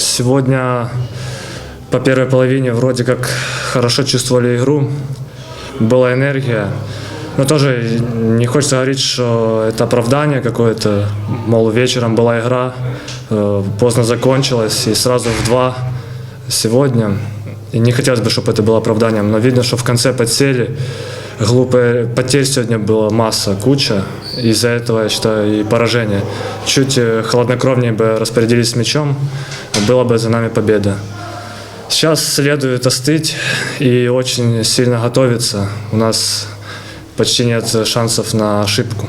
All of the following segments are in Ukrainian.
Сегодня по первой половине вроде как хорошо чувствовали игру, была энергия. Но тоже не хочется говорить, что это оправдание какое-то. Мол, вечером была игра, э, поздно закончилась и сразу в два сегодня. И не хотелось бы, чтобы это было оправданием, но видно, что в конце подсели. Глупые потерь сегодня была масса, куча. Из-за этого, я считаю, и поражение. Чуть э, хладнокровнее бы распорядились с мячом, была бы за нами победа. Сейчас следует остыть и очень сильно готовиться. У нас почти нет шансов на ошибку.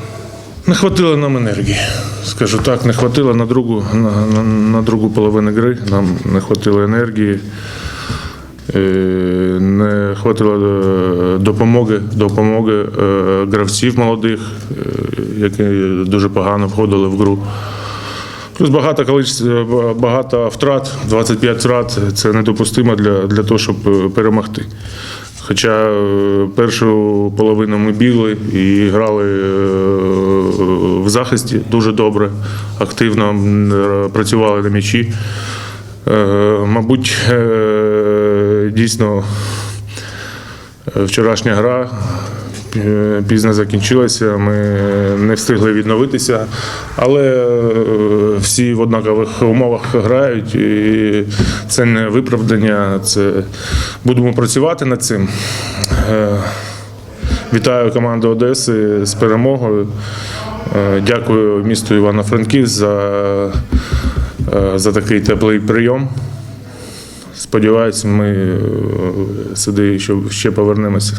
Не хватило нам енергії. Скажу так, не хватило на другу, на, на, на другу половину гри. Нам не хватило енергії. Е, Не хватило е, допомоги, допомоги е, гравців молодих, які дуже погано входили в гру. Плюс багато багато втрат, 25 втрат це недопустимо для, для того, щоб перемогти. Хоча першу половину ми бігли і грали в захисті дуже добре, активно працювали на м'ячі. Мабуть, дійсно вчорашня гра е, пізно закінчилася. Ми не встигли відновитися, але е, всі в однакових умовах грають, і це не виправдання. Це будемо працювати над цим. Е, Вітаю команду Одеси з перемогою. Дякую місту Івано-Франківськ за, за такий теплий прийом. Сподіваюсь, ми е, сюди ще, повернемося.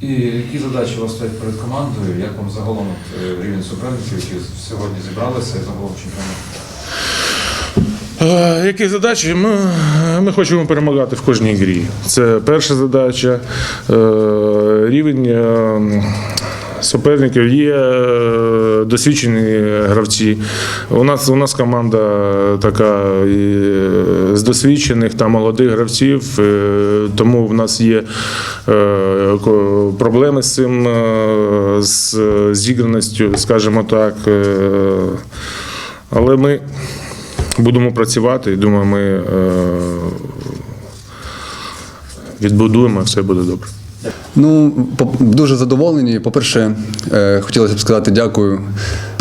І які задачі у вас стоять перед командою? Як вам загалом е, рівень суперників, які сьогодні зібралися і загалом чемпіонату? Е, Які задачі? Ми, ми хочемо перемагати в кожній грі. Це перша задача. Рівень суперників є е, досвідчені гравці. У нас, у нас команда така е, з досвідчених та молодих гравців, е, тому в нас є проблеми з цим, з зіграністю, скажімо так. Але ми будемо працювати і думаю, ми відбудуємо, все буде добре. Ну, дуже задоволені. По-перше, е, хотілося б сказати дякую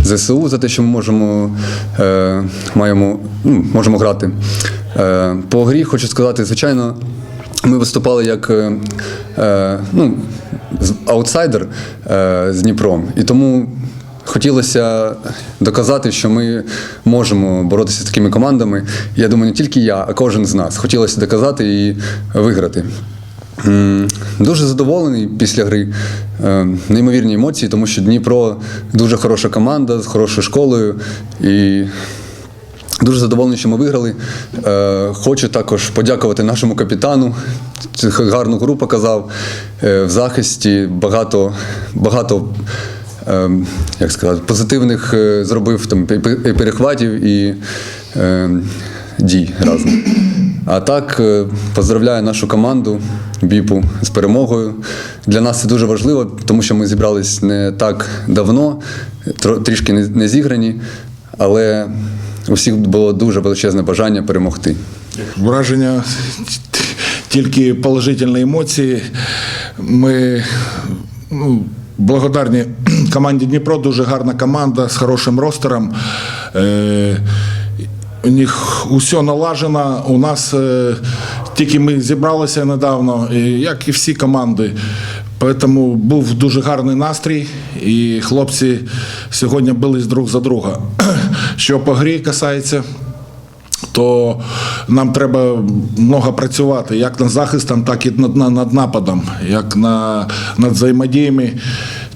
ЗСУ за те, що ми можемо, е, маємо, ну, можемо грати. Е, по грі хочу сказати, звичайно, ми виступали як ну, аутсайдер з Дніпром. І тому хотілося доказати, що ми можемо боротися з такими командами. Я думаю, не тільки я, а кожен з нас. Хотілося доказати і виграти. Дуже задоволений після гри. Е, Неймовірні емоції, тому що Дніпро дуже хороша команда з хорошою школою. І дуже задоволений, що ми виграли. Е, Хочу також подякувати нашому капітану. Гарну гру показав Е, в захисті. Багато, багато як сказати, позитивних зробив там пе- пе- перехватів і дій разом. А так, е, поздравляю нашу команду БІПу з перемогою. Для нас це дуже важливо, тому що ми зібрались не так давно, трішки не, зіграні, але у всіх було дуже величезне бажання перемогти. Враження тільки положительні емоції. Ми ну, благодарні команді Дніпро, дуже гарна команда з хорошим ростером. У них усе налажено. У нас е, тільки ми зібралися недавно, як і всі команди. Тому був дуже гарний настрій, і хлопці сьогодні бились друг за друга. Що по грі касається, то нам треба много працювати як над захистом, так і над, над нападом, як на, над взаємодіями,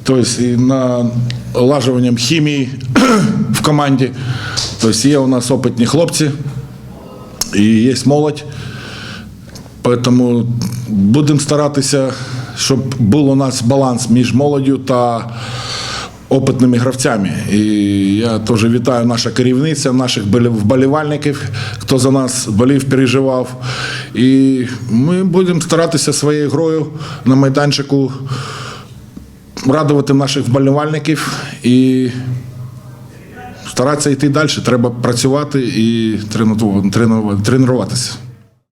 тобто на лажуванням хімії в команді. Тобто є у нас опитні хлопці і є молодь. Тому будемо старатися, щоб був у нас баланс між молоддю та опитними гравцями. І я теж вітаю наша керівниця, наших болі- вболівальників, хто за нас болів, переживав. І ми будемо старатися своєю грою на майданчику радувати наших вболівальників і старатися йти далі. Треба працювати і трену- трену- тренуватися.